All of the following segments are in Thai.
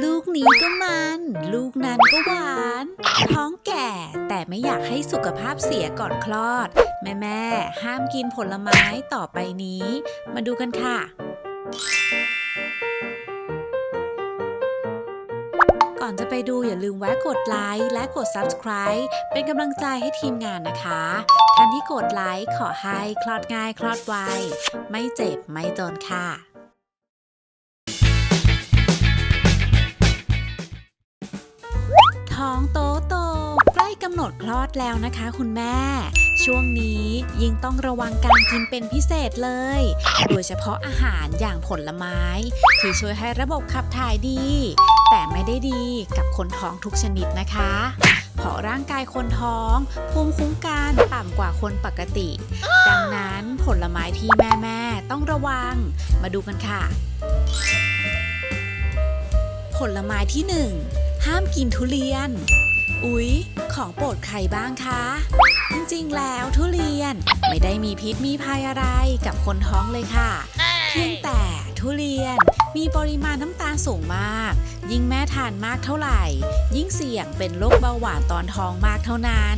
ลูกนี้ก็มัน ลูกนั้นก็หวาน ท้องแก่แต่ไม่อยากให้สุขภาพเสียก่อนคลอด แม่แม่ห้ามกินผลไม้ต่อไปนี้ มาดูกันค่ะ ก่อนจะไปดูอย่าลืมแวะกดไลค์และกด subscribe เป็นกำลังใจให้ทีมงานนะคะท่านที่กดไลค์ขอให้คลอดง่ายคลอดไวไม่เจ็บไม่จนค่ะ ท้องโตโตใกล้กำหนดคลอดแล้วนะคะคุณแม่ ช่วงนี้ยิ่งต้องระวังการกินเป็นพิเศษเลย โดยเฉพาะอาหารอย่างผลไม้ ที่ช่วยให้ระบบขับถ่ายดี แต่ไม่ได้ดีกับคนท้องทุกชนิดนะคะเพราะร่างกายคนท้อง ภูมิคุ้มกันต่ำกว่าคนปกติ ดังนั้นผลไม้ที่แม่แม่ๆต้องระวัง มาดูกันค่ะ ผลไม้ที่หนึ่ง ห้ามกินทุเรียน อุ๊ย ของโปรดใครบ้างคะ จริงๆ แล้วทุเรียนไม่ได้มีพิษมีภัยอะไรกับคนท้องเลยค่ะ เพียงแต่ทุเรียนมีปริมาณน้ำตาลสูงมาก ยิ่งแม่ทานมากเท่าไหร่ ยิ่งเสี่ยงเป็นโรคเบาหวานตอนท้องมากเท่านั้น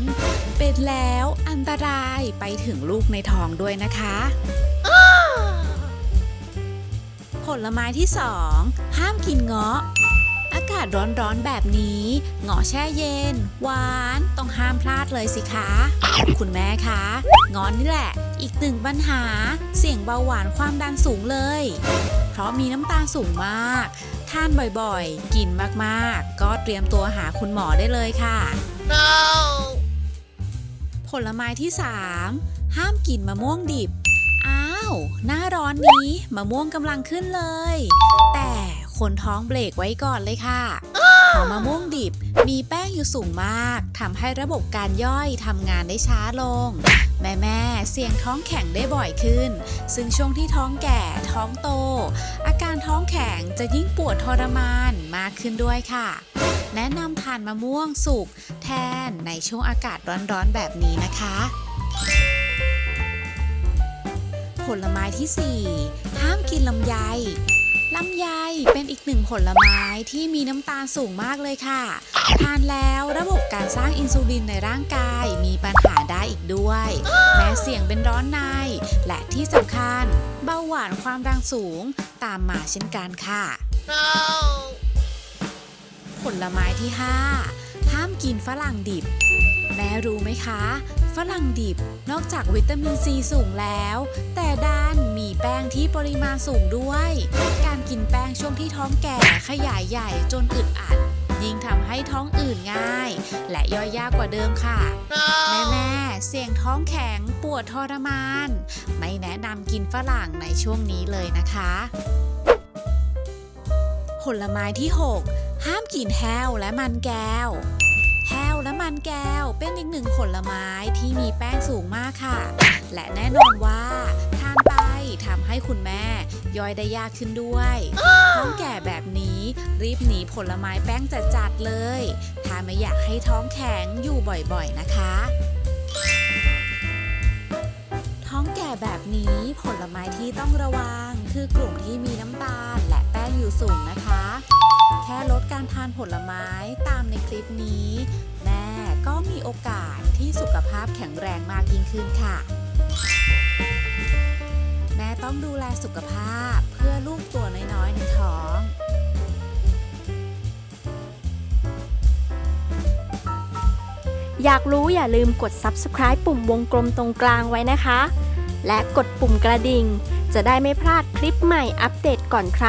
เป็นแล้วอันตรายไปถึงลูกในท้องด้วยนะคะ ผลไม้ที่สองห้ามกินเงาะ อากาศร้อนๆแบบนี้เงาะแช่เย็น หวานต้องห้ามพลาดเลยสิคะ คุณแม่คะเงอนนี่แหละ อีกหนึ่งปัญหา เสี่ยงเบาหวานความดันสูงเลย เพราะมีน้ำตาลสูงมากทานบ่อยๆ กินมากๆ ก็เตรียมตัวหาคุณหมอได้เลยค่ะผลไม้ที่ 3 ห้ามกินมะม่วงดิบ อ้าว หน้าร้อนนี้มะม่วงกำลังขึ้นเลย แต่ คนท้องเบรกไว้ก่อนเลยค่ะเพราะมะม่วงดิบ มีแป้งอยู่สูงมากทำให้ระบบการย่อยทำงานได้ช้าลง แม่แม่เสี่ยงท้องแข็งได้บ่อยขึ้น ซึ่งช่วงที่ท้องแก่ท้องโต อาการท้องแข็งจะยิ่งปวดทรมานมากขึ้นด้วยค่ะ แนะนำทานมะม่วงสุกแทนในช่วงอากาศร้อนๆแบบนี้นะคะผลไม้ที่ 4 ห้ามกินลำไย ลำไยเป็นอีกหนึ่งผลไม้ที่มีน้ำตาลสูงมากเลยค่ะ ทานแล้วระบบการสร้างอินซูลินในร่างกายมีปัญหาได้อีกด้วย แม้เสี่ยงเป็นร้อนใน และที่สำคัญเบาหวานความดันสูงตามมาเช่นกันค่ะผลไม้ที่ 5 ห้ามกินฝรั่งดิบ แม่รู้ไหมคะ ฝรั่งดิบ นอกจากวิตามินซีสูงแล้ว แต่ด้านมีแป้งที่ปริมาณสูงด้วย การกินแป้งช่วงที่ท้องแก่ขยายใหญ่จนอึดอัด ยิ่งทำให้ท้องอืดง่าย และย่อยยากกว่าเดิมค่ะแม่แม่ๆเสี่ยงท้องแข็งปวดทรมาน ไม่แนะนำกินฝรั่งในช่วงนี้เลยนะคะ ผลไม้ที่ 6 ห้ามกินแห้วและมันแก้ว แห้วและมันแก้วเป็นอีกหนึ่งผลไม้ที่มีแป้งสูงมากค่ะ และแน่นอนว่าทานไปทำให้คุณแม่ย่อยได้ยากขึ้นด้วยท้องแก่แบบนี้รีบหนีผลไม้แป้งจัดๆเลย ถ้าไม่อยากให้ท้องแข็งอยู่บ่อยๆนะคะท้องแก่แบบนี้ผลไม้ที่ต้องระวัง คือกลุ่มที่มีน้ำตาลและแป้งอยู่สูงนะคะ แค่ลดการทานผลไม้ตามในคลิปนี้ แม่ก็มีโอกาสที่สุขภาพแข็งแรงมากยิ่งขึ้นค่ะ แม่ต้องดูแลสุขภาพเพื่อลูกตัวน้อยๆในท้องอยากรู้อย่าลืมกด subscribe ปุ่มวงกลมตรงกลางไว้นะคะ และกดปุ่มกระดิ่ง จะได้ไม่พลาดคลิปใหม่อัปเดตก่อนใคร